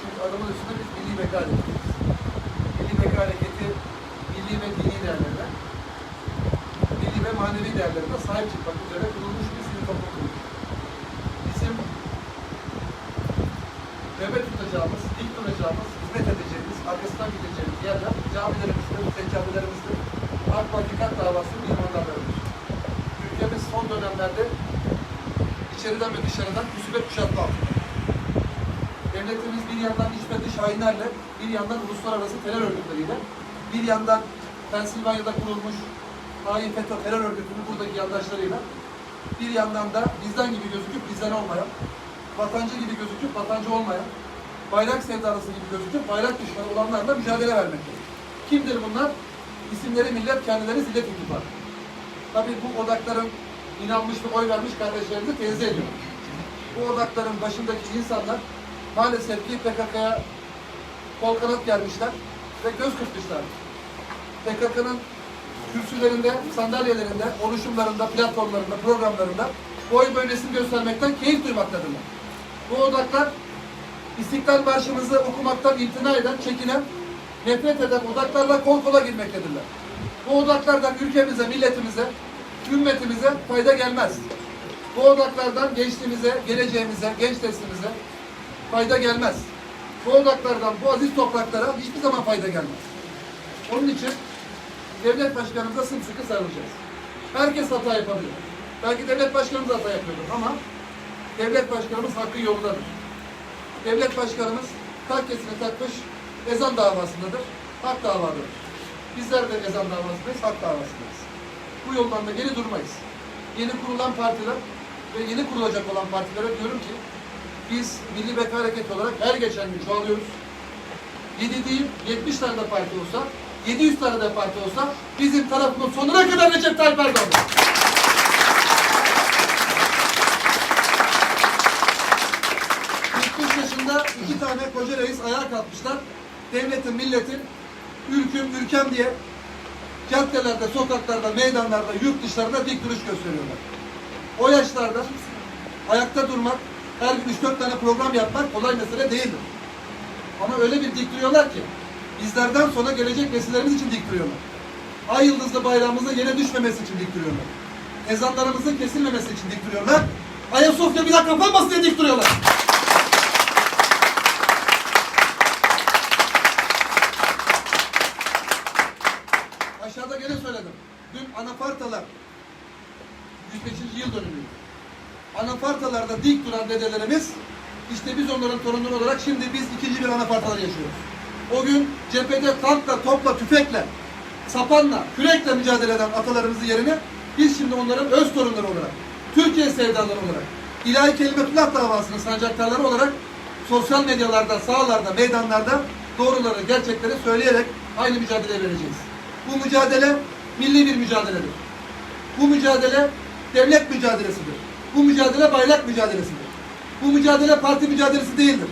Çünkü adamın üstünde biz milli beka hareketiyiz. Milli beka hareketi milli ve dini değerlerine, milli ve manevi değerlerine sahip çıkmak üzere kurulmuş bir sivil toplum kuruluşu. Bizim nöbet tutacağımız, dik duracağımız, hizmet edeceğimiz, arkasından gideceğimiz yerler camilerimizdir, seccadelerimizdir. AK Parti kat davası mimarlarlarıdır. Ülkemiz son dönemlerde içeriden ve dışarıdan musibet kuşatma altında. Devletimiz bir yandan iç ve dış hainlerle, bir yandan uluslararası terör örgütleriyle, bir yandan Pensilvanya'da kurulmuş hain FETÖ terör örgütünün buradaki yandaşlarıyla, bir yandan da bizden gibi gözüküp bizden olmayan, vatancı gibi gözüküp vatancı olmayan, bayrak sevdalısı gibi gözüküp bayrak düşmanı olanlarla mücadele vermektedir. Kimdir bunlar? İsimleri millet kendileri zillet ittifakı. Tabii bu odakların inanmış ve oy vermiş kardeşlerimizi tenzih ediyorum. Bu odakların başındaki insanlar maalesef ki PKK'ya kol kanat germişler ve göz kırpmışlar. PKK'nın kürsülerinde, sandalyelerinde, oluşumlarında, platformlarında, programlarında boy bölgesini göstermekten keyif duymaktadırlar. Bu odaklar İstiklal Marşımızı okumaktan imtina eden, çekinen, nefret eden odaklarla kol kola girmektedirler. Bu odaklardan ülkemize, milletimize, ümmetimize fayda gelmez. Bu odaklardan gençliğimize, geleceğimize, genç neslimize fayda gelmez. Bu odaklardan, bu aziz topraklara hiçbir zaman fayda gelmez. Onun için devlet başkanımıza sımsıkı sarılacağız. Herkes hata yapabilir. Belki devlet başkanımız hata yapıyordur ama devlet başkanımız hakkı yolundadır. Devlet başkanımız takkesini takmış ezan davasındadır. Hak davadır. Bizler de ezan davasındayız, hak davasındayız. Bu yoldan da geri durmayız. Yeni kurulan partiler ve yeni kurulacak olan partilere diyorum ki biz Milli Beka Hareketi olarak her geçen gün çoğalıyoruz. 7 değil 70 tane de parti olsa 700 tane de parti olsa bizim tarafımız sonuna kadar Recep Tayyip Erdoğan. olur. 45 yaşında iki tane koca reis ayağa kalkmışlar. Devletin, milletin ülküm, ülkem diye caddelerde, sokaklarda, meydanlarda, yurt dışlarında dik duruş gösteriyorlar. O yaşlarda ayakta durmak, her gün 3-4 tane program yapmak kolay mesele değildir. Ama öyle bir dik duruyorlar ki bizlerden sonra gelecek nesillerimiz için dik duruyorlar. Ay yıldızlı bayrağımızın yere düşmemesi için dik duruyorlar. Ezanlarımızın kesilmemesi için dik duruyorlar. Ayasofya bir daha kapanmasın diye dik duruyorlar. Aşağıda gene söyledim. Dün anafartalar 105. yıl dönümüydü. Anafartalarda dik duran dedelerimiz işte biz onların torunları olarak şimdi biz ikinci bir anafartalar yaşıyoruz. O gün cephede tankla, topla, tüfekle, sapanla, kürekle mücadele eden atalarımızın yerine biz şimdi onların öz torunları olarak, Türkiye sevdaları olarak, ilahi kelimetullah davasının sancaktarları olarak sosyal medyalarda, sahalarda, meydanlarda doğruları, gerçekleri söyleyerek aynı mücadele vereceğiz. Bu mücadele milli bir mücadeledir. Bu mücadele devlet mücadelesidir. Bu mücadele bayrak mücadelesidir. Bu mücadele parti mücadelesi değildir.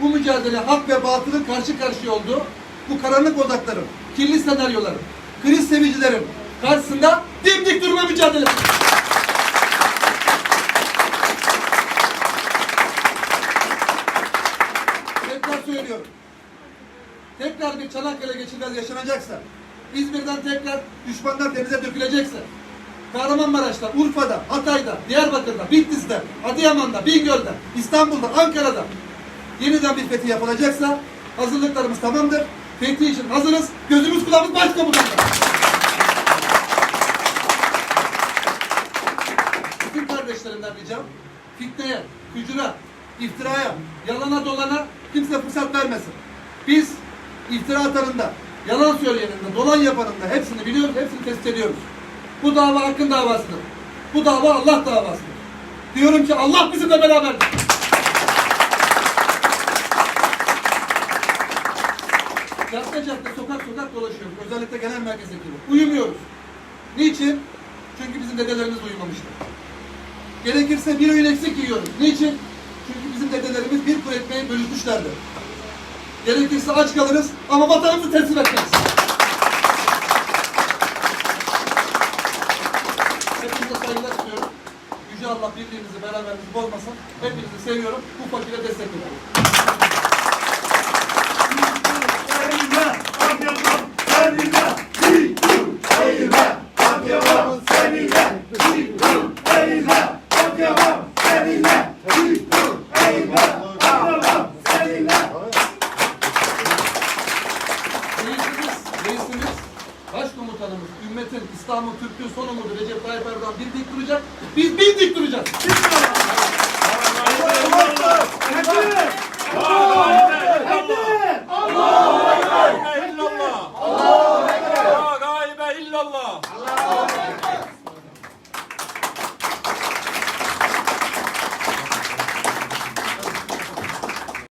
Bu mücadele hak ve batılın karşı karşıya olduğu bu karanlık odakların, kirli senaryoların, kriz sevicilerin karşısında dimdik durma mücadelesi. Tekrar söylüyorum. Tekrar bir Çanakkale geçirmez yaşanacaksa, İzmir'den tekrar düşmanlar denize dökülecekse, Kahramanmaraş'ta, Urfa'da, Hatay'da, Diyarbakır'da, Bitlis'te, Adıyaman'da, Bingöl'de, İstanbul'da, Ankara'da yeniden bir fethi yapılacaksa hazırlıklarımız tamamdır. Fethi için hazırız. Gözümüz kulağımız başkomutanlar. Bütün kardeşlerimden ricam fitneye, hücura, iftiraya, yalana dolana kimse fırsat vermesin. Biz iftira atanında, yalan söyleyeninde, dolan yapanında hepsini biliyoruz, hepsini tespit ediyoruz. Bu dava hakkın davasıdır. Bu dava Allah davasıdır. Diyorum ki Allah bizimle beraberdir. Cadde cadde, sokak sokak dolaşıyoruz. Özellikle genel merkezdeki gibi. Uyumuyoruz. Niçin? Çünkü bizim dedelerimiz uyumamıştı. Gerekirse bir öğün eksik yiyoruz. Niçin? Çünkü bizim dedelerimiz bir kuru ekmeği bölüşmüşlerdi. Gerekirse aç kalırız ama vatanımızı teslim etmeyiz. bozmasın. Hepinizi seviyorum. Bu fakire destek veriyorum. Eyvah! Eyvah! Eyvah! hükümetin İstanbul Türklüğü son umudu Recep Tayyip Erdoğan bir dik duracak. Biz bir dik duracağız. Allah! Allah!